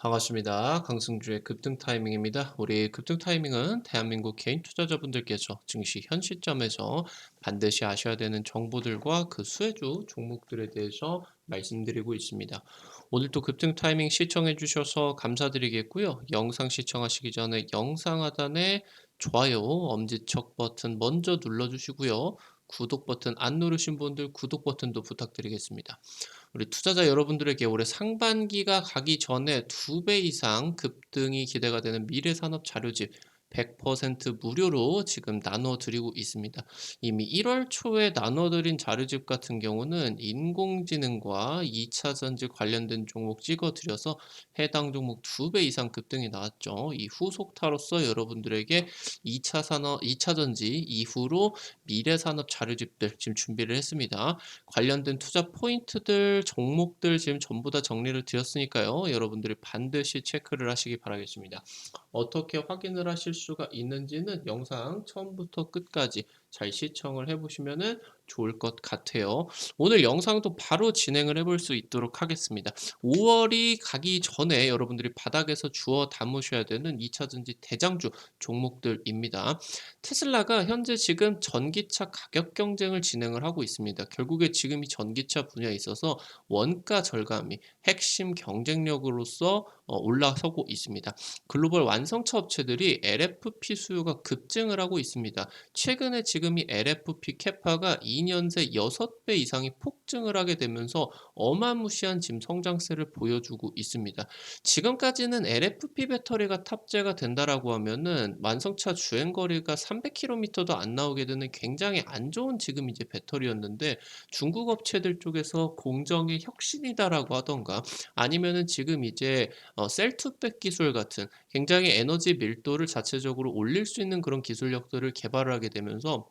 반갑습니다. 강승주의 급등 타이밍입니다. 우리 급등 타이밍은 대한민국 개인 투자자분들께서 증시 현 시점에서 반드시 아셔야 되는 정보들과 그 수혜주 종목들에 대해서 말씀드리고 있습니다. 오늘도 급등 타이밍 시청해 주셔서 감사드리겠고요. 영상 시청하시기 전에 영상 하단에 좋아요, 엄지척 버튼 먼저 눌러주시고요. 구독 버튼 안 누르신 분들 구독 버튼도 부탁드리겠습니다. 우리 투자자 여러분들에게 올해 상반기가 가기 전에 두 배 이상 급등이 기대가 되는 미래 산업 자료집 100% 무료로 지금 나눠드리고 있습니다. 이미 1월 초에 나눠드린 자료집 같은 경우는 인공지능과 2차 전지 관련된 종목 찍어드려서 해당 종목 2배 이상 급등이 나왔죠. 이 후속타로서 여러분들에게 2차 산업, 2차 전지 이후로 미래 산업 자료집들 지금 준비를 했습니다. 관련된 투자 포인트들, 종목들 지금 전부 다 정리를 드렸으니까요. 여러분들이 반드시 체크를 하시기 바라겠습니다. 어떻게 확인을 하실 수가 있는지는 영상 처음부터 끝까지 잘 시청을 해보시면 좋을 것 같아요. 오늘 영상도 바로 진행을 해볼 수 있도록 하겠습니다. 5월이 가기 전에 여러분들이 바닥에서 주워 담으셔야 되는 2차전지 대장주 종목들입니다. 테슬라가 현재 지금 전기차 가격 경쟁을 진행을 하고 있습니다. 결국에 지금 이 전기차 분야에 있어서 원가 절감이 핵심 경쟁력으로서 어, 올라서고 있습니다. 글로벌 완성차 업체들이 LFP 수요가 급증을 하고 있습니다. 최근에 지금 이 LFP 캐파가 2년 새 6배 이상이 폭증을 하게 되면서 어마무시한 지금 성장세를 보여주고 있습니다. 지금까지는 LFP 배터리가 탑재가 된다라고 하면은 완성차 주행 거리가 300km도 안 나오게 되는 굉장히 안 좋은 지금 이제 배터리였는데 중국 업체들 쪽에서 공정의 혁신이다라고 하던가 아니면은 지금 이제 어, 셀투백 기술 같은 굉장히 에너지 밀도를 자체적으로 올릴 수 있는 그런 기술력들을 개발을 하게 되면서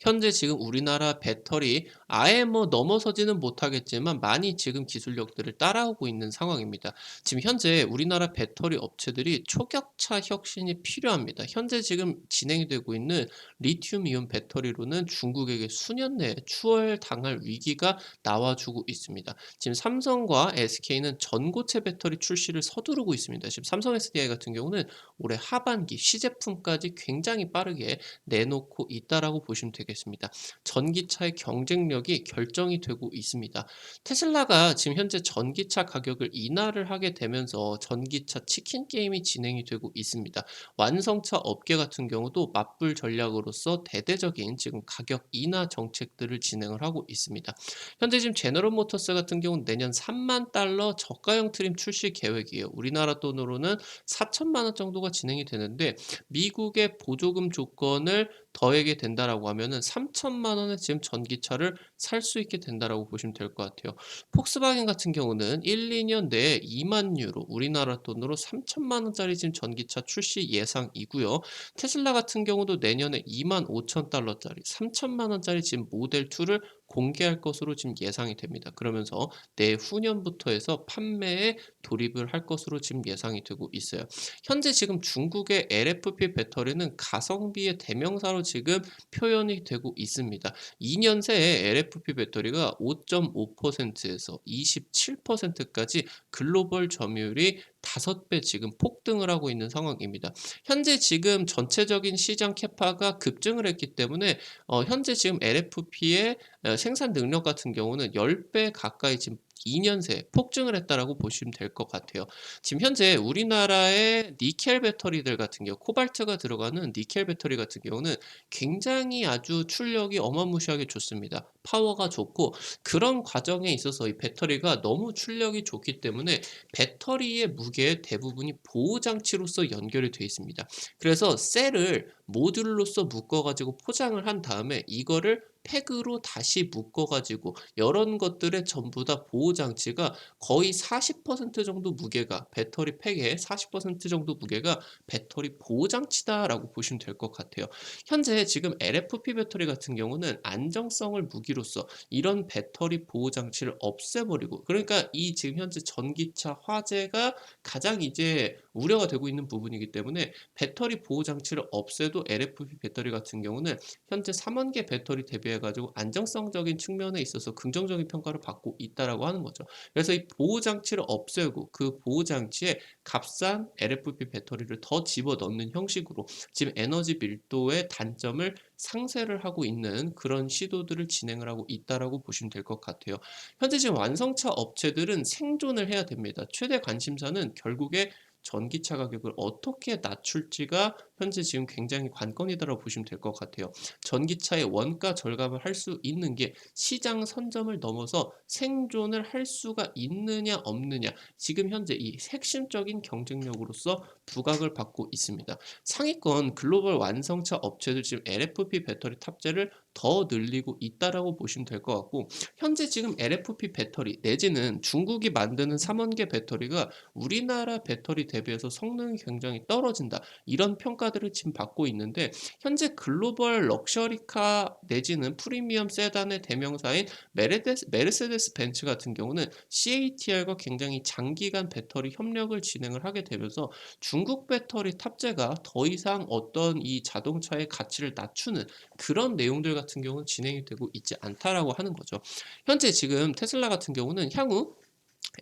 현재 지금 우리나라 배터리 아예 뭐 넘어서지는 못하겠지만 많이 지금 기술력들을 따라오고 있는 상황입니다. 지금 현재 우리나라 배터리 업체들이 초격차 혁신이 필요합니다. 현재 지금 진행이 되고 있는 리튬 이온 배터리로는 중국에게 수년 내에 추월당할 위기가 나와주고 있습니다. 지금 삼성과 SK는 전고체 배터리 출시를 서두르고 있습니다. 지금 삼성 SDI 같은 경우는 올해 하반기 시제품까지 굉장히 빠르게 내놓고 있다라고 보시면 되겠습니다. 되겠습니다. 전기차의 경쟁력이 결정이 되고 있습니다. 테슬라가 지금 현재 전기차 가격을 인하를 하게 되면서 전기차 치킨 게임이 진행이 되고 있습니다. 완성차 업계 같은 경우도 맞불 전략으로서 대대적인 지금 가격 인하 정책들을 진행을 하고 있습니다. 현재 지금 제너럴 모터스 같은 경우는 내년 3만 달러 저가형 트림 출시 계획이에요. 우리나라 돈으로는 4천만 원 정도가 진행이 되는데 미국의 보조금 조건을 더하게 된다라고 하면은 3천만 원에 지금 전기차를 살 수 있게 된다라고 보시면 될 것 같아요. 폭스바겐 같은 경우는 1, 2년 내에 2만 유로, 우리나라 돈으로 3천만 원짜리 지금 전기차 출시 예상이고요. 테슬라 같은 경우도 내년에 2만 5천 달러짜리, 3천만 원짜리 지금 모델 2를 공개할 것으로 지금 예상이 됩니다. 그러면서 내후년부터 해서 판매에 돌입을 할 것으로 지금 예상이 되고 있어요. 현재 지금 중국의 LFP 배터리는 가성비의 대명사로 지금 표현이 되고 있습니다. 2년 새에 LFP 배터리가 5.5%에서 27%까지 글로벌 점유율이 다섯 배 지금 폭등을 하고 있는 상황입니다. 현재 지금 전체적인 시장 캐파가 급증을 했기 때문에 어, 현재 지금 LFP의 어, 생산 능력 같은 경우는 10배 가까이 지금 2년 새 폭증을 했다라고 보시면 될 것 같아요. 지금 현재 우리나라의 니켈 배터리들 같은 경우 코발트가 들어가는 니켈 배터리 같은 경우는 굉장히 아주 출력이 어마무시하게 좋습니다. 파워가 좋고 그런 과정에 있어서 이 배터리가 너무 출력이 좋기 때문에 배터리의 무게의 대부분이 보호 장치로서 연결이 되어 있습니다. 그래서 셀을 모듈로서 묶어 가지고 포장을 한 다음에 이거를 팩으로 다시 묶어가지고 이런 것들의 전부 다 보호 장치가 거의 40% 정도 무게가 배터리 팩의 40% 정도 무게가 배터리 보호 장치다라고 보시면 될 것 같아요. 현재 지금 LFP 배터리 같은 경우는 안정성을 무기로서 이런 배터리 보호 장치를 없애버리고 그러니까 이 지금 현재 전기차 화재가 가장 이제 우려가 되고 있는 부분이기 때문에 배터리 보호 장치를 없애도 LFP 배터리 같은 경우는 현재 3원계 배터리 대비해 가지고 안정성적인 측면에 있어서 긍정적인 평가를 받고 있다라고 하는 거죠. 그래서 이 보호 장치를 없애고 그 보호 장치에 값싼 LFP 배터리를 더 집어 넣는 형식으로 지금 에너지 밀도의 단점을 상쇄를 하고 있는 그런 시도들을 진행을 하고 있다라고 보시면 될 것 같아요. 현재 지금 완성차 업체들은 생존을 해야 됩니다. 최대 관심사는 결국에 전기차 가격을 어떻게 낮출지가 현재 지금 굉장히 관건이다라고 보시면 될 것 같아요. 전기차의 원가 절감을 할 수 있는 게 시장 선점을 넘어서 생존을 할 수가 있느냐 없느냐 지금 현재 이 핵심적인 경쟁력으로서 부각을 받고 있습니다. 상위권 글로벌 완성차 업체들 지금 LFP 배터리 탑재를 더 늘리고 있다라고 보시면 될 것 같고 현재 지금 LFP 배터리 내지는 중국이 만드는 3원계 배터리가 우리나라 배터리 대비해서 성능이 굉장히 떨어진다. 이런 평가들을 지금 받고 있는데 현재 글로벌 럭셔리카 내지는 프리미엄 세단의 대명사인 메르데스, 메르세데스 벤츠 같은 경우는 CATL과 굉장히 장기간 배터리 협력을 진행을 하게 되면서 중국 배터리 탑재가 더 이상 어떤 이 자동차의 가치를 낮추는 그런 내용들 같은 경우는 진행이 되고 있지 않다라고 하는 거죠. 현재 지금 테슬라 같은 경우는 향후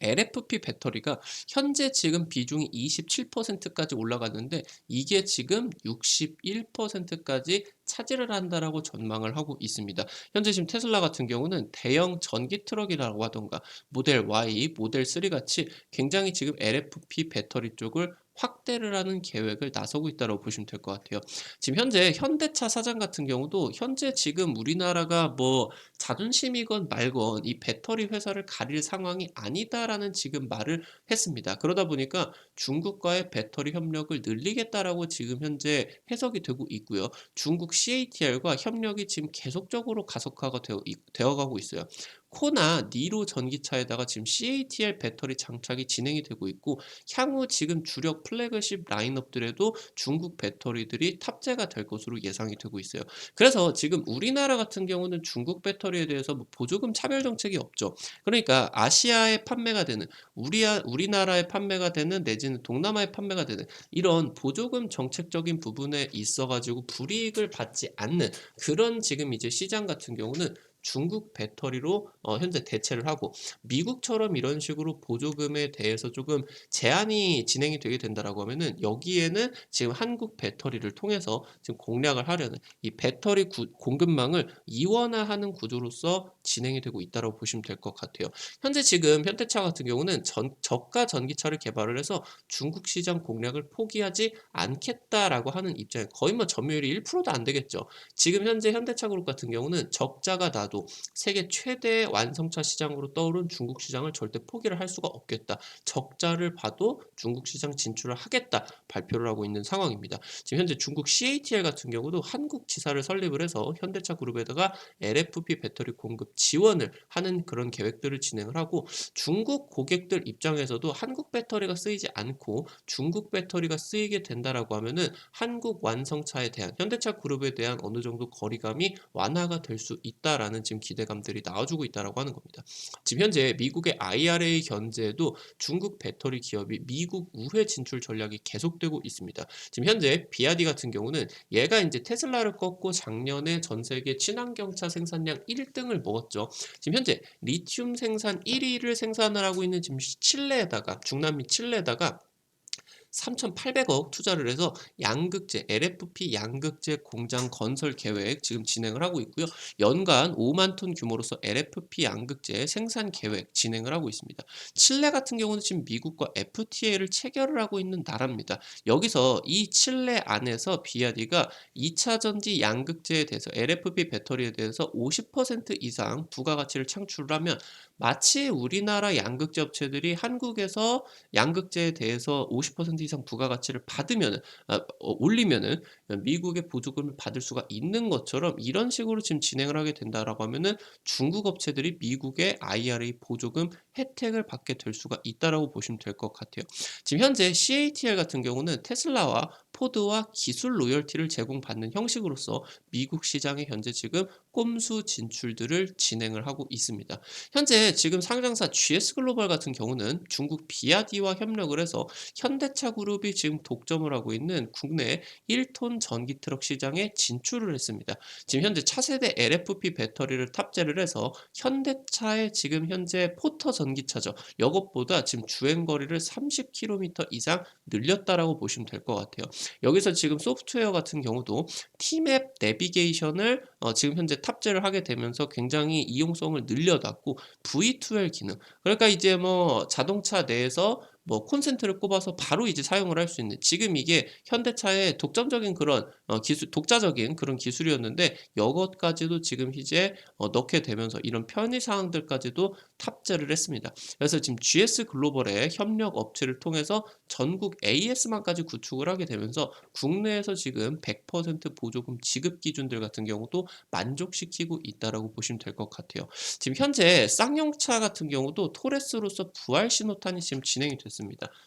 LFP 배터리가 현재 지금 비중이 27%까지 올라갔는데 이게 지금 61%까지 차지를 한다라고 전망을 하고 있습니다. 현재 지금 테슬라 같은 경우는 대형 전기 트럭이라고 하던가 모델 Y, 모델 3 같이 굉장히 지금 LFP 배터리 쪽을 확대를 하는 계획을 나서고 있다고 보시면 될 것 같아요. 지금 현재 현대차 사장 같은 경우도 현재 지금 우리나라가 뭐 자존심이건 말건 이 배터리 회사를 가릴 상황이 아니다라는 지금 말을 했습니다. 그러다 보니까 중국과의 배터리 협력을 늘리겠다라고 지금 현재 해석이 되고 있고요. 중국 CATL과 협력이 지금 계속적으로 가속화가 되어, 되어가고 있어요. 코나 니로 전기차에다가 지금 CATL 배터리 장착이 진행이 되고 있고 향후 지금 주력 플래그십 라인업들에도 중국 배터리들이 탑재가 될 것으로 예상이 되고 있어요. 그래서 지금 우리나라 같은 경우는 중국 배터리에 대해서 뭐 보조금 차별 정책이 없죠. 그러니까 아시아에 판매가 되는 우리 우리나라에 판매가 되는 내지는 동남아에 판매가 되는 이런 보조금 정책적인 부분에 있어 가지고 불이익을 받지 않는 그런 지금 이제 시장 같은 경우는 중국 배터리로 어, 현재 대체를 하고 미국처럼 이런 식으로 보조금에 대해서 조금 제한이 진행이 되게 된다라고 하면은 여기에는 지금 한국 배터리를 통해서 지금 공략을 하려는 이 배터리 구, 공급망을 이원화하는 구조로서 진행이 되고 있다고 보시면 될 것 같아요. 현재 지금 현대차 같은 경우는 전, 저가 전기차를 개발을 해서 중국 시장 공략을 포기하지 않겠다라고 하는 입장에 거의 뭐 점유율이 1%도 안 되겠죠. 지금 현재 현대차 그룹 같은 경우는 적자가 나도 하더라도 세계 최대 완성차 시장으로 떠오른 중국 시장을 절대 포기를 할 수가 없겠다. 적자를 봐도 중국 시장 진출을 하겠다 발표를 하고 있는 상황입니다. 지금 현재 중국 CATL 같은 경우도 한국 지사를 설립을 해서 현대차 그룹에다가 LFP 배터리 공급 지원을 하는 그런 계획들을 진행을 하고 중국 고객들 입장에서도 한국 배터리가 쓰이지 않고 중국 배터리가 쓰이게 된다라고 하면은 한국 완성차에 대한 현대차 그룹에 대한 어느 정도 거리감이 완화가 될 수 있다라는 지금 기대감들이 나와주고 있다라고 하는 겁니다. 지금 현재 미국의 IRA 견제에도 중국 배터리 기업이 미국 우회 진출 전략이 계속되고 있습니다. 지금 현재 비아디 같은 경우는 얘가 이제 테슬라를 꺾고 작년에 전 세계 친환경차 생산량 1등을 먹었죠. 지금 현재 리튬 생산 1위를 생산을 하고 있는 지금 칠레에다가 중남미 칠레에다가 3,800억 투자를 해서 양극재, LFP 양극재 공장 건설 계획 지금 진행을 하고 있고요. 연간 5만 톤 규모로서 LFP 양극재 생산 계획 진행을 하고 있습니다. 칠레 같은 경우는 지금 미국과 FTA를 체결을 하고 있는 나라입니다. 여기서 이 칠레 안에서 비아디가 2차 전지 양극재에 대해서 LFP 배터리에 대해서 50% 이상 부가가치를 창출하면 마치 우리나라 양극재 업체들이 한국에서 양극재에 대해서 50% 이상 부가가치를 받으면 아, 어, 올리면은 미국의 보조금을 받을 수가 있는 것처럼 이런 식으로 지금 진행을 하게 된다라고 하면은 중국 업체들이 미국의 IRA 보조금 혜택을 받게 될 수가 있다라고 보시면 될 것 같아요. 지금 현재 CATL 같은 경우는 테슬라와 포드와 기술 로열티를 제공받는 형식으로서 미국 시장에 현재 지금 꼼수 진출들을 진행을 하고 있습니다. 현재 지금 상장사 GS 글로벌 같은 경우는 중국 비아디와 협력을 해서 현대차 그룹이 지금 독점을 하고 있는 국내 1톤 전기 트럭 시장에 진출을 했습니다. 지금 현재 차세대 LFP 배터리를 탑재를 해서 현대차의 지금 현재 포터 전기차죠. 이것보다 지금 주행 거리를 30km 이상 늘렸다라고 보시면 될 것 같아요. 여기서 지금 소프트웨어 같은 경우도 T맵 내비게이션을 어, 지금 현재 탑재를 하게 되면서 굉장히 이용성을 늘려놨고 V2L 기능 그러니까 이제 뭐 자동차 내에서 뭐 콘센트를 꼽아서 바로 이제 사용을 할 수 있는 지금 이게 현대차의 독점적인 그런 어, 기술 독자적인 그런 기술이었는데 이것까지도 지금 이제 어, 넣게 되면서 이런 편의 사항들까지도 탑재를 했습니다. 그래서 지금 GS 글로벌의 협력 업체를 통해서 전국 AS만까지 구축을 하게 되면서 국내에서 지금 100% 보조금 지급 기준들 같은 경우도 만족시키고 있다라고 보시면 될 것 같아요. 지금 현재 쌍용차 같은 경우도 토레스로서 부활 신호탄이 지금 진행이 됐습니다.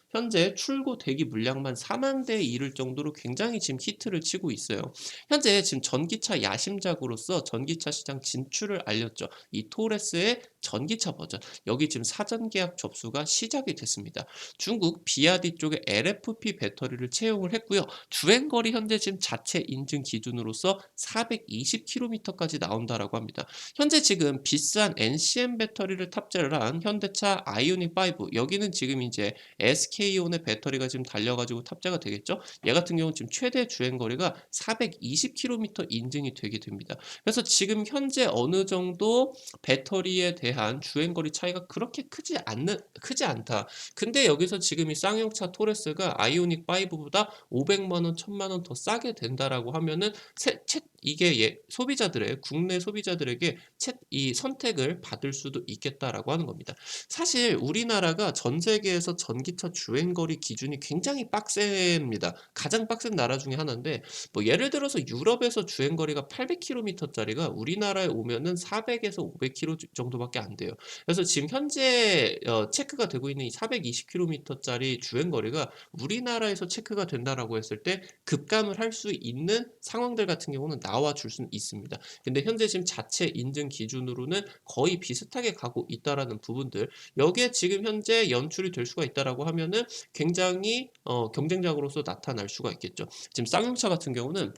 현재 출고 대기 물량만 4만 대에 이를 정도로 굉장히 지금 히트를 치고 있어요. 현재 지금 전기차 야심작으로서 전기차 시장 진출을 알렸죠. 이 토레스의 전기차 버전 여기 지금 사전 계약 접수가 시작이 됐습니다. 중국 비아디 쪽에 LFP 배터리를 채용을 했고요. 주행거리 현재 지금 자체 인증 기준으로서 420km까지 나온다라고 합니다. 현재 지금 비싼 NCM 배터리를 탑재를 한 현대차 아이오닉 5 여기는 지금 이제 SK온의 배터리가 지금 달려가지고 탑재가 되겠죠. 얘 같은 경우는 지금 최대 주행거리가 420km 인증이 되게 됩니다. 그래서 지금 현재 어느 정도 배터리에 대한 주행거리 차이가 그렇게 크지 않는 크지 않다. 근데 여기서 지금 이 쌍용차 토레스가 아이오닉 5보다 500만 원, 1000만 원 더 싸게 된다라고 하면은 세, 채, 이게 예, 소비자들의 국내 소비자들에게 채, 이 선택을 받을 수도 있겠다라고 하는 겁니다. 사실 우리나라가 전 세계에서 전기차 주행거리 기준이 굉장히 빡셉니다. 가장 빡센 나라 중에 하나인데 뭐 예를 들어서 유럽에서 주행거리가 800km짜리가 우리나라에 오면은 400에서 500km 정도밖에 안 돼요. 그래서 지금 현재 어, 체크가 되고 있는 이 420km짜리 주행 거리가 우리나라에서 체크가 된다라고 했을 때 급감을 할 수 있는 상황들 같은 경우는 나와 줄 수는 있습니다. 근데 현재 지금 자체 인증 기준으로는 거의 비슷하게 가고 있다라는 부분들 여기에 지금 현재 연출이 될 수가 있다라고 하면은 굉장히 어, 경쟁작으로서 나타날 수가 있겠죠. 지금 쌍용차 같은 경우는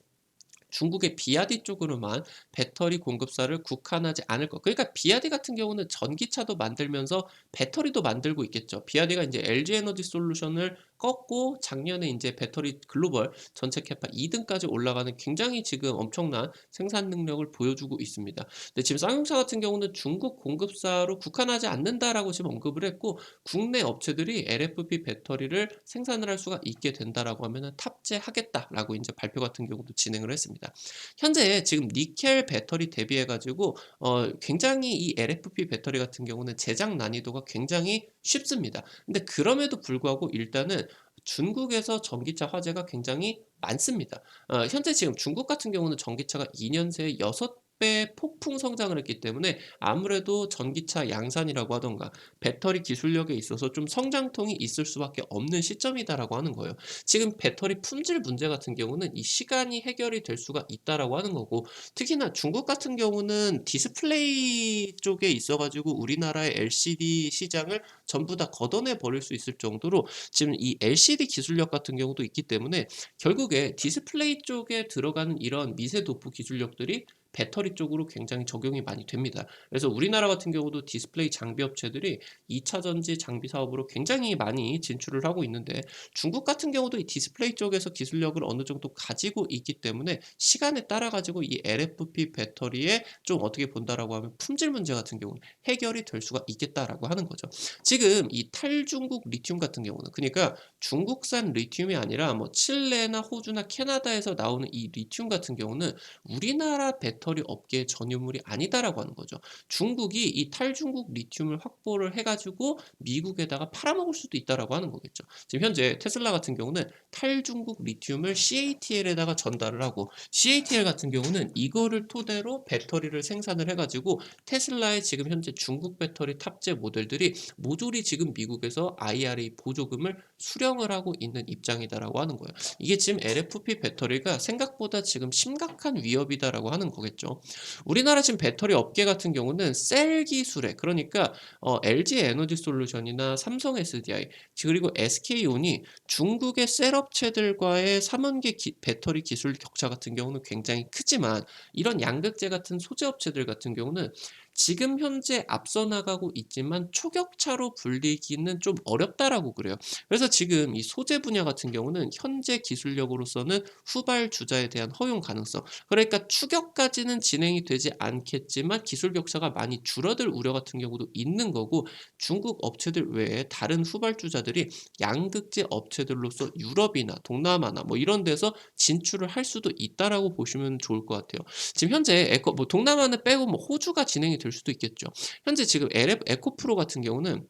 중국의 비아디 쪽으로만 배터리 공급사를 국한하지 않을 것. 그러니까 비아디 같은 경우는 전기차도 만들면서 배터리도 만들고 있겠죠. 비아디가 이제 LG 에너지 솔루션을 꺾고 작년에 이제 배터리 글로벌 전체 캐파 2등까지 올라가는 굉장히 지금 엄청난 생산 능력을 보여주고 있습니다. 근데 지금 쌍용차 같은 경우는 중국 공급사로 국한하지 않는다라고 지금 언급을 했고 국내 업체들이 LFP 배터리를 생산을 할 수가 있게 된다라고 하면은 탑재하겠다라고 이제 발표 같은 경우도 진행을 했습니다. 현재 지금 니켈 배터리 대비해 가지고 어 굉장히 이 LFP 배터리 같은 경우는 제작 난이도가 굉장히 쉽습니다. 근데 그럼에도 불구하고 일단은 중국에서 전기차 화재가 굉장히 많습니다. 어, 현재 지금 중국 같은 경우는 전기차가 2년 새에 6 배 폭풍 성장을 했기 때문에 아무래도 전기차 양산이라고 하던가 배터리 기술력에 있어서 좀 성장통이 있을 수밖에 없는 시점이다라고 하는 거예요. 지금 배터리 품질 문제 같은 경우는 이 시간이 해결이 될 수가 있다라고 하는 거고 특히나 중국 같은 경우는 디스플레이 쪽에 있어가지고 우리나라의 LCD 시장을 전부 다 걷어내 버릴 수 있을 정도로 지금 이 LCD 기술력 같은 경우도 있기 때문에 결국에 디스플레이 쪽에 들어가는 이런 미세 도프 기술력들이 배터리 쪽으로 굉장히 적용이 많이 됩니다. 그래서 우리나라 같은 경우도 디스플레이 장비 업체들이 2차 전지 장비 사업으로 굉장히 많이 진출을 하고 있는데 중국 같은 경우도 이 디스플레이 쪽에서 기술력을 어느 정도 가지고 있기 때문에 시간에 따라 가지고 이 LFP 배터리에 좀 어떻게 본다라고 하면 품질 문제 같은 경우는 해결이 될 수가 있겠다라고 하는 거죠. 지금 이 탈중국 리튬 같은 경우는 그러니까 중국산 리튬이 아니라 뭐 칠레나 호주나 캐나다에서 나오는 이 리튬 같은 경우는 우리나라 배 배터리 업계의 전유물이 아니다라고 하는 거죠. 중국이 이 탈중국 리튬을 확보를 해가지고 미국에다가 팔아먹을 수도 있다라고 하는 거겠죠. 지금 현재 테슬라 같은 경우는 탈중국 리튬을 CATL에다가 전달을 하고 CATL 같은 경우는 이거를 토대로 배터리를 생산을 해가지고 테슬라의 지금 현재 중국 배터리 탑재 모델들이 모조리 지금 미국에서 IRA 보조금을 수령을 하고 있는 입장이다라고 하는 거예요. 이게 지금 LFP 배터리가 생각보다 지금 심각한 위협이다라고 하는 거겠죠. 했죠. 우리나라 지금 배터리 업계 같은 경우는 셀 기술에 그러니까 어, LG 에너지 솔루션이나 삼성 SDI 그리고 SK온이 중국의 셀 업체들과의 3원계 기, 배터리 기술 격차 같은 경우는 굉장히 크지만 이런 양극재 같은 소재 업체들 같은 경우는 지금 현재 앞서 나가고 있지만 초격차로 불리기는 좀 어렵다라고 그래요. 그래서 지금 이 소재 분야 같은 경우는 현재 기술력으로서는 후발 주자에 대한 허용 가능성 그러니까 추격까지는 진행이 되지 않겠지만 기술 격차가 많이 줄어들 우려 같은 경우도 있는 거고 중국 업체들 외에 다른 후발 주자들이 양극재 업체들로서 유럽이나 동남아나 뭐 이런 데서 진출을 할 수도 있다라고 보시면 좋을 것 같아요. 지금 현재 에코 뭐 동남아는 빼고 뭐 호주가 진행이 될 수도 있겠죠. 현재 지금 LF, 에코프로 같은 경우는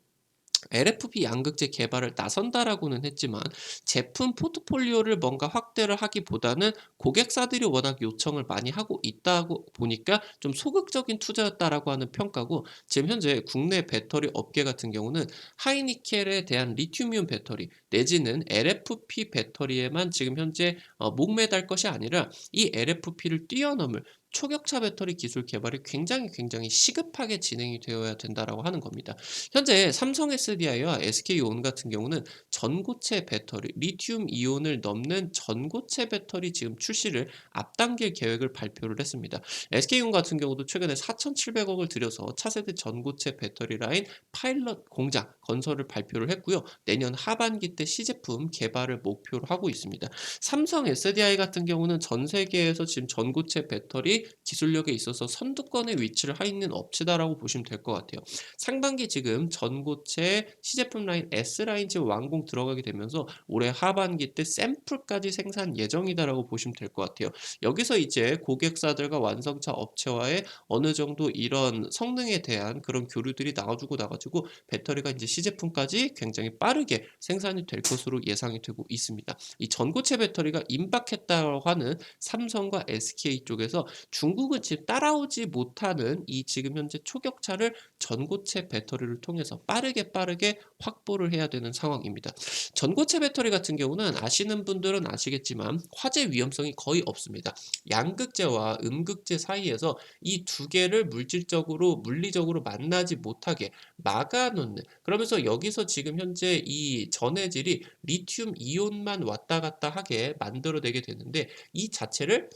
LFP 양극재 개발을 나선다라고는 했지만 제품 포트폴리오를 뭔가 확대를 하기보다는 고객사들이 워낙 요청을 많이 하고 있다고 보니까 좀 소극적인 투자였다라고 하는 평가고 지금 현재 국내 배터리 업계 같은 경우는 하이니켈에 대한 리튬이온 배터리 내지는 LFP 배터리에만 지금 현재 어, 목매달 것이 아니라 이 LFP를 뛰어넘을 초격차 배터리 기술 개발이 굉장히 굉장히 시급하게 진행이 되어야 된다라고 하는 겁니다. 현재 삼성 SDI와 SK온 같은 경우는 전고체 배터리, 리튬 이온을 넘는 전고체 배터리 지금 출시를 앞당길 계획을 발표를 했습니다. SK온 같은 경우도 최근에 4,700억을 들여서 차세대 전고체 배터리 라인 파일럿 공장 건설을 발표를 했고요. 내년 하반기 때 시제품 개발을 목표로 하고 있습니다. 삼성 SDI 같은 경우는 전 세계에서 지금 전고체 배터리 기술력에 있어서 선두권에 위치를 하 있는 업체다라고 보시면 될 것 같아요. 상반기 지금 전고체 시제품 라인 S라인 지금 완공 들어가게 되면서 올해 하반기 때 샘플까지 생산 예정이다라고 보시면 될 것 같아요. 여기서 이제 고객사들과 완성차 업체와의 어느 정도 이런 성능에 대한 그런 교류들이 나와주고 나가지고 배터리가 이제 시제품까지 굉장히 빠르게 생산이 될 것으로 예상이 되고 있습니다. 이 전고체 배터리가 임박했다고 하는 삼성과 SK 쪽에서 중국은 지금 따라오지 못하는 이 지금 현재 초격차를 전고체 배터리를 통해서 빠르게 빠르게 확보를 해야 되는 상황입니다. 전고체 배터리 같은 경우는 아시는 분들은 아시겠지만 화재 위험성이 거의 없습니다. 양극재와 음극재 사이에서 이 두 개를 물질적으로 물리적으로 만나지 못하게 막아놓는 그러면서 여기서 지금 현재 이 전해질이 리튬 이온만 왔다 갔다 하게 만들어내게 되는데 이 자체를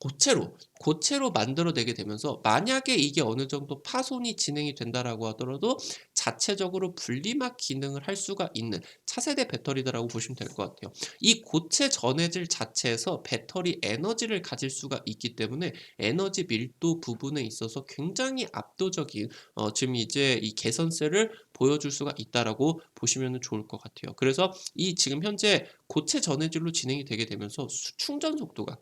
고체로 고체로 만들어내게 되면서 만약에 이게 어느 정도 파손이 진행이 된다라고 하더라도 자체적으로 분리막 기능을 할 수가 있는 차세대 배터리다라고 보시면 될 것 같아요. 이 고체 전해질 자체에서 배터리 에너지를 가질 수가 있기 때문에 에너지 밀도 부분에 있어서 굉장히 압도적인 어, 지금 이제 이 개선세를 보여줄 수가 있다라고 보시면 좋을 것 같아요. 그래서 이 지금 현재 고체 전해질로 진행이 되게 되면서 수, 충전 속도가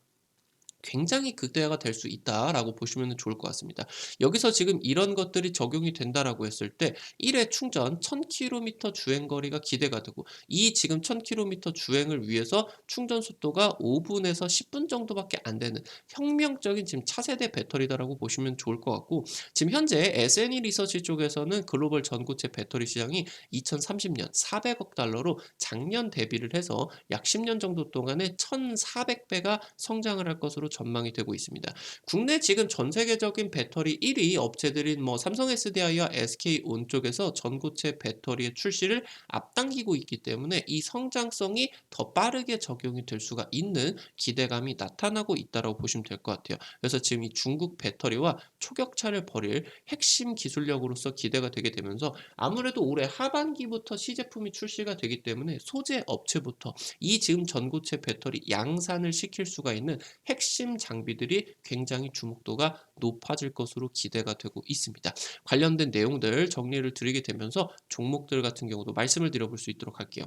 굉장히 극대화가 될 수 있다라고 보시면 좋을 것 같습니다. 여기서 지금 이런 것들이 적용이 된다라고 했을 때 1회 충전 1000km 주행 거리가 기대가 되고 이 지금 1000km 주행을 위해서 충전 속도가 5분에서 10분 정도밖에 안 되는 혁명적인 지금 차세대 배터리다라고 보시면 좋을 것 같고 지금 현재 SNE 리서치 쪽에서는 글로벌 전고체 배터리 시장이 2030년 400억 달러로 작년 대비를 해서 약 10년 정도 동안에 1400배가 성장을 할 것으로 전망이 되고 있습니다. 국내 지금 전 세계적인 배터리 1위 업체들인 뭐 삼성 SDI와 SK온 쪽에서 전고체 배터리의 출시를 앞당기고 있기 때문에 이 성장성이 더 빠르게 적용이 될 수가 있는 기대감이 나타나고 있다고 보시면 될 것 같아요. 그래서 지금 이 중국 배터리와 초격차를 벌일 핵심 기술력으로서 기대가 되게 되면서 아무래도 올해 하반기부터 시제품이 출시가 되기 때문에 소재 업체부터 이 지금 전고체 배터리 양산을 시킬 수가 있는 핵심 핵심 장비들이 굉장히 주목도가 높아질 것으로 기대가 되고 있습니다. 관련된 내용들 정리를 드리게 되면서 종목들 같은 경우도 말씀을 드려볼 수 있도록 할게요.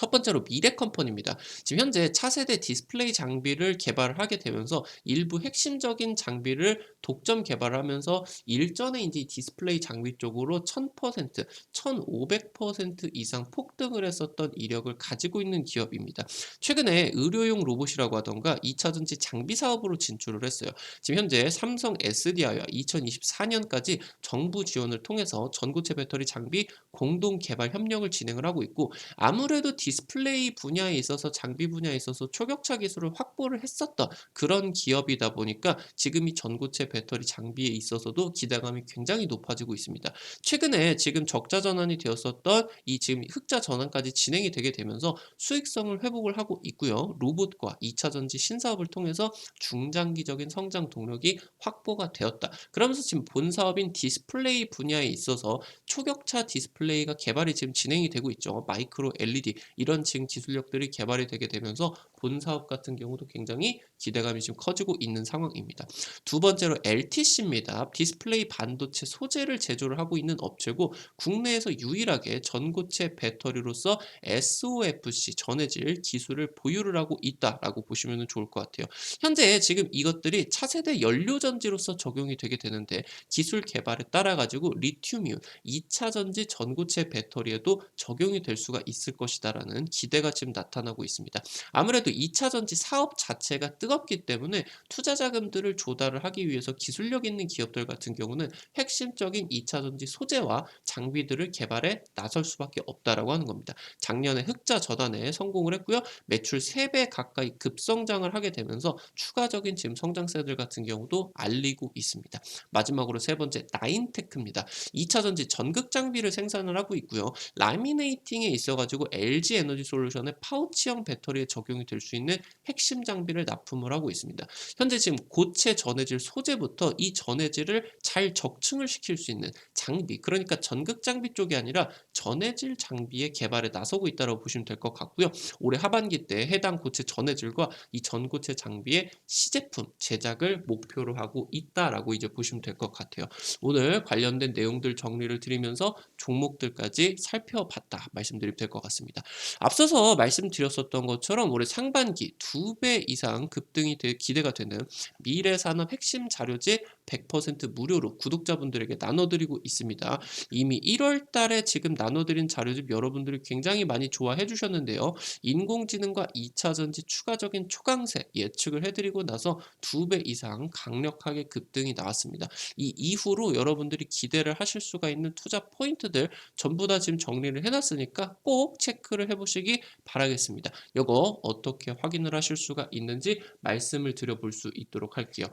첫 번째로 미래 컴퍼니입니다. 지금 현재 차세대 디스플레이 장비를 개발을 하게 되면서 일부 핵심적인 장비를 독점 개발하면서 일전에 이제 디스플레이 장비 쪽으로 1000%, 1500% 이상 폭등을 했었던 이력을 가지고 있는 기업입니다. 최근에 의료용 로봇이라고 하던가 2차전지 장비 사업으로 진출을 했어요. 지금 현재 삼성 SDI와 2024년까지 정부 지원을 통해서 전고체 배터리 장비 공동 개발 협력을 진행을 하고 있고 아무래도 디 디스플레이 분야에 있어서 장비 분야에 있어서 초격차 기술을 확보를 했었던 그런 기업이다 보니까 지금 이 전고체 배터리 장비에 있어서도 기대감이 굉장히 높아지고 있습니다. 최근에 지금 적자 전환이 되었었던 이 지금 흑자 전환까지 진행이 되게 되면서 수익성을 회복을 하고 있고요. 로봇과 2차 전지 신사업을 통해서 중장기적인 성장 동력이 확보가 되었다. 그러면서 지금 본 사업인 디스플레이 분야에 있어서 초격차 디스플레이가 개발이 지금 진행이 되고 있죠. 마이크로 LED 이런 지금 기술력들이 개발이 되게 되면서 본 사업 같은 경우도 굉장히 기대감이 지금 커지고 있는 상황입니다. 두 번째로 LTC입니다. 디스플레이 반도체 소재를 제조를 하고 있는 업체고 국내에서 유일하게 전고체 배터리로서 SOFC 전해질 기술을 보유를 하고 있다라고 보시면 좋을 것 같아요. 현재 지금 이것들이 차세대 연료 전지로서 적용이 되게 되는데 기술 개발에 따라 가지고 리튬이온 2차 전지 전고체 배터리에도 적용이 될 수가 있을 것이다라는 기대가 지금 나타나고 있습니다. 아무래도 2차 전지 사업 자체가 뜨 겁기 때문에 투자 자금들을 조달을 하기 위해서 기술력 있는 기업들 같은 경우는 핵심적인 2차 전지 소재와 장비들을 개발에 나설 수밖에 없다라고 하는 겁니다. 작년에 흑자 전환에 성공을 했고요. 매출 3배 가까이 급성장을 하게 되면서 추가적인 지금 성장세들 같은 경우도 알리고 있습니다. 마지막으로 세 번째 나인테크입니다. 2차 전지 전극 장비를 생산을 하고 있고요. 라미네이팅에 있어 가지고 LG 에너지 솔루션의 파우치형 배터리에 적용이 될 수 있는 핵심 장비를 납품 을 하고 있습니다. 현재 지금 고체 전해질 소재부터 이 전해질을 잘 적층을 시킬 수 있는 장비, 그러니까 전극 장비 쪽이 아니라 전해질 장비의 개발에 나서고 있다고 보시면 될 것 같고요. 올해 하반기 때 해당 고체 전해질과 이 전고체 장비의 시제품 제작을 목표로 하고 있다라고 이제 보시면 될 것 같아요. 오늘 관련된 내용들 정리를 드리면서 종목들까지 살펴봤다 말씀드리면 될 것 같습니다. 앞서서 말씀드렸었던 것처럼 올해 상반기 2배 이상 급 등이 되, 기대가 되는 미래 산업 핵심 자료지 100% 무료로 구독자분들에게 나눠드리고 있습니다. 이미 1월 달에 지금 나눠드린 자료집 여러분들이 굉장히 많이 좋아해 주셨는데요. 인공지능과 2차 전지 추가적인 초강세 예측을 해드리고 나서 2배 이상 강력하게 급등이 나왔습니다. 이 이후로 여러분들이 기대를 하실 수가 있는 투자 포인트들 전부 다 지금 정리를 해놨으니까 꼭 체크를 해보시기 바라겠습니다. 이거 어떻게 확인을 하실 수가 있는지 말씀을 드려볼 수 있도록 할게요.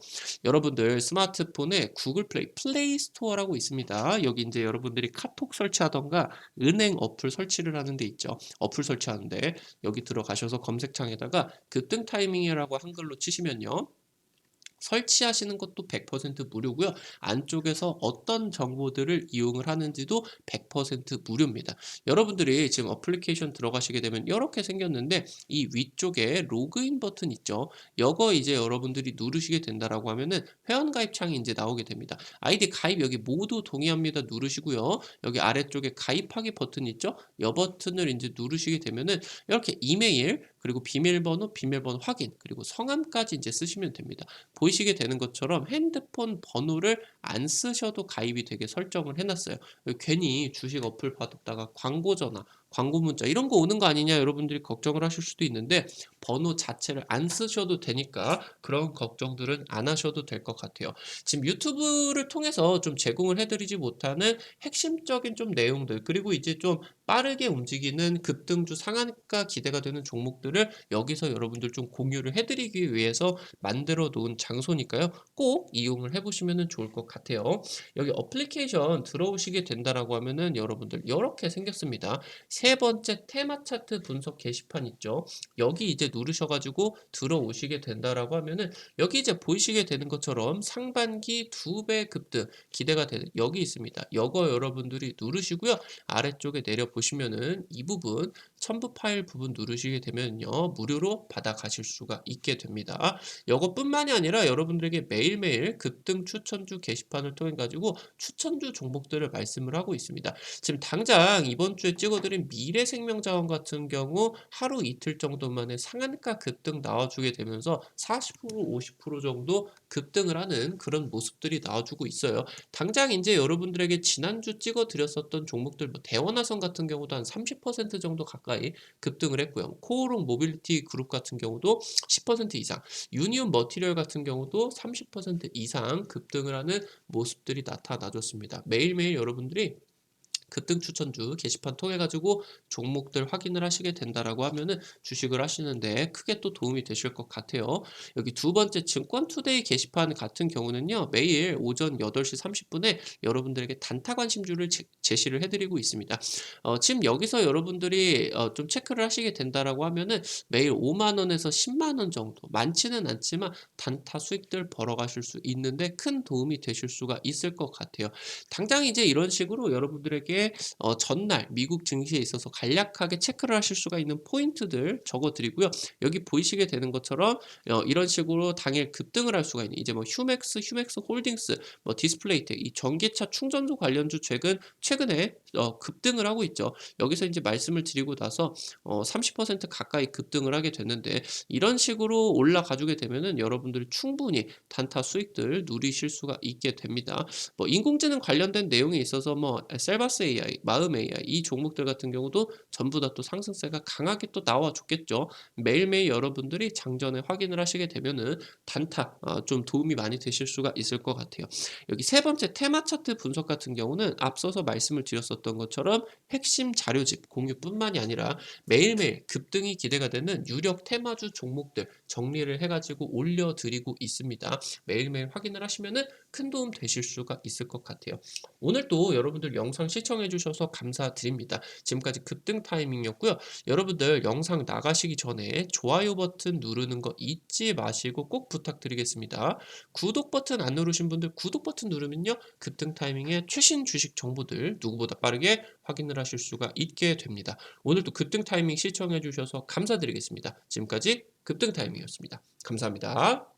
여러분들 스마트폰에 구글 플레이, 플레이 스토어라고 있습니다. 여기 이제 여러분들이 카톡 설치하던가 은행 어플 설치를 하는 데 있죠. 어플 설치하는데 여기 들어가셔서 검색창에다가 급등 타이밍이라고 한글로 치시면요. 설치하시는 것도 100% 무료고요. 안쪽에서 어떤 정보들을 이용을 하는지도 100% 무료입니다. 여러분들이 지금 어플리케이션 들어가시게 되면 이렇게 생겼는데 이 위쪽에 로그인 버튼 있죠. 이거 이제 여러분들이 누르시게 된다라고 하면은 회원 가입 창이 이제 나오게 됩니다. 아이디 가입 여기 모두 동의합니다 누르시고요. 여기 아래쪽에 가입하기 버튼 있죠. 이 버튼을 이제 누르시게 되면은 이렇게 이메일 그리고 비밀번호, 비밀번호 확인, 그리고 성함까지 이제 쓰시면 됩니다. 보이시게 되는 것처럼 핸드폰 번호를 안 쓰셔도 가입이 되게 설정을 해놨어요. 괜히 주식 어플 받았다가 광고 전화, 광고 문자 이런 거 오는 거 아니냐 여러분들이 걱정을 하실 수도 있는데 번호 자체를 안 쓰셔도 되니까 그런 걱정들은 안 하셔도 될 것 같아요. 지금 유튜브를 통해서 좀 제공을 해드리지 못하는 핵심적인 좀 내용들 그리고 이제 좀 빠르게 움직이는 급등주 상한가 기대가 되는 종목들을 여기서 여러분들 좀 공유를 해드리기 위해서 만들어 놓은 장소니까요. 꼭 이용을 해보시면 좋을 것 같아요. 여기 어플리케이션 들어오시게 된다라고 하면은 여러분들 이렇게 생겼습니다. 세 번째 테마 차트 분석 게시판 있죠. 여기 이제 누르셔가지고 들어오시게 된다라고 하면은 여기 이제 보이시게 되는 것처럼 상반기 두 배 급등 기대가 되는 여기 있습니다. 이거 여러분들이 누르시고요. 아래쪽에 내려 보시면은 이 부분 첨부 파일 부분 누르시게 되면요 무료로 받아 가실 수가 있게 됩니다. 이것뿐만이 아니라 여러분들에게 매일매일 급등 추천주 게시판을 통해 가지고 추천주 종목들을 말씀을 하고 있습니다. 지금 당장 이번 주에 찍어드린 미래생명자원 같은 경우 하루 이틀 정도 만에 상한가 급등 나와주게 되면서 40% 50% 정도 급등을 하는 그런 모습들이 나와주고 있어요. 당장 이제 여러분들에게 지난주 찍어드렸었던 종목들 뭐 대원화성 같은 경우도 한 30% 정도 가까이 급등을 했고요. 코오롱 모빌리티 그룹 같은 경우도 10% 이상, 유니온 머티리얼 같은 경우도 30% 이상 급등을 하는 모습들이 나타나줬습니다. 매일매일 여러분들이 급등 추천주 게시판 통해 가지고 종목들 확인을 하시게 된다라고 하면은 주식을 하시는데 크게 또 도움이 되실 것 같아요. 여기 두 번째 증권 투데이 게시판 같은 경우는요. 매일 오전 8시 30분에 여러분들에게 단타 관심주를 제, 제시를 해드리고 있습니다. 어, 지금 여기서 여러분들이 어, 좀 체크를 하시게 된다라고 하면은 매일 5만 원에서 10만 원 정도 많지는 않지만 단타 수익들 벌어가실 수 있는데 큰 도움이 되실 수가 있을 것 같아요. 당장 이제 이런 식으로 여러분들에게 어, 전날 미국 증시에 있어서 간략하게 체크를 하실 수가 있는 포인트들 적어드리고요. 여기 보이시게 되는 것처럼 어, 이런 식으로 당일 급등을 할 수가 있는 이제 뭐 휴맥스, 휴맥스 홀딩스, 뭐 디스플레이텍 이 전기차 충전소 관련주 최근 최근에 어, 급등을 하고 있죠. 여기서 이제 말씀을 드리고 나서 어, 30% 가까이 급등을 하게 됐는데 이런 식으로 올라가주게 되면은 여러분들이 충분히 단타 수익들 누리실 수가 있게 됩니다. 뭐 인공지능 관련된 내용에 있어서 뭐 셀바스 AI, 마음 AI 이 종목들 같은 경우도 전부 다 또 상승세가 강하게 또 나와줬겠죠. 매일매일 여러분들이 장전에 확인을 하시게 되면은 단타 어, 좀 도움이 많이 되실 수가 있을 것 같아요. 여기 세 번째 테마 차트 분석 같은 경우는 앞서서 말씀을 드렸었던 것처럼 핵심 자료집 공유뿐만이 아니라 매일매일 급등이 기대가 되는 유력 테마주 종목들 정리를 해가지고 올려드리고 있습니다. 매일매일 확인을 하시면은 큰 도움 되실 수가 있을 것 같아요. 오늘도 여러분들 영상 시청해 주셔서 감사드립니다. 지금까지 급등 타이밍이었고요. 여러분들 영상 나가시기 전에 좋아요 버튼 누르는 거 잊지 마시고 꼭 부탁드리겠습니다. 구독 버튼 안 누르신 분들 구독 버튼 누르면요. 급등 타이밍에 최신 주식 정보들 누구보다 빠르게 확인을 하실 수가 있게 됩니다. 오늘도 급등 타이밍 시청해 주셔서 감사드리겠습니다. 지금까지 급등 타이밍이었습니다. 감사합니다.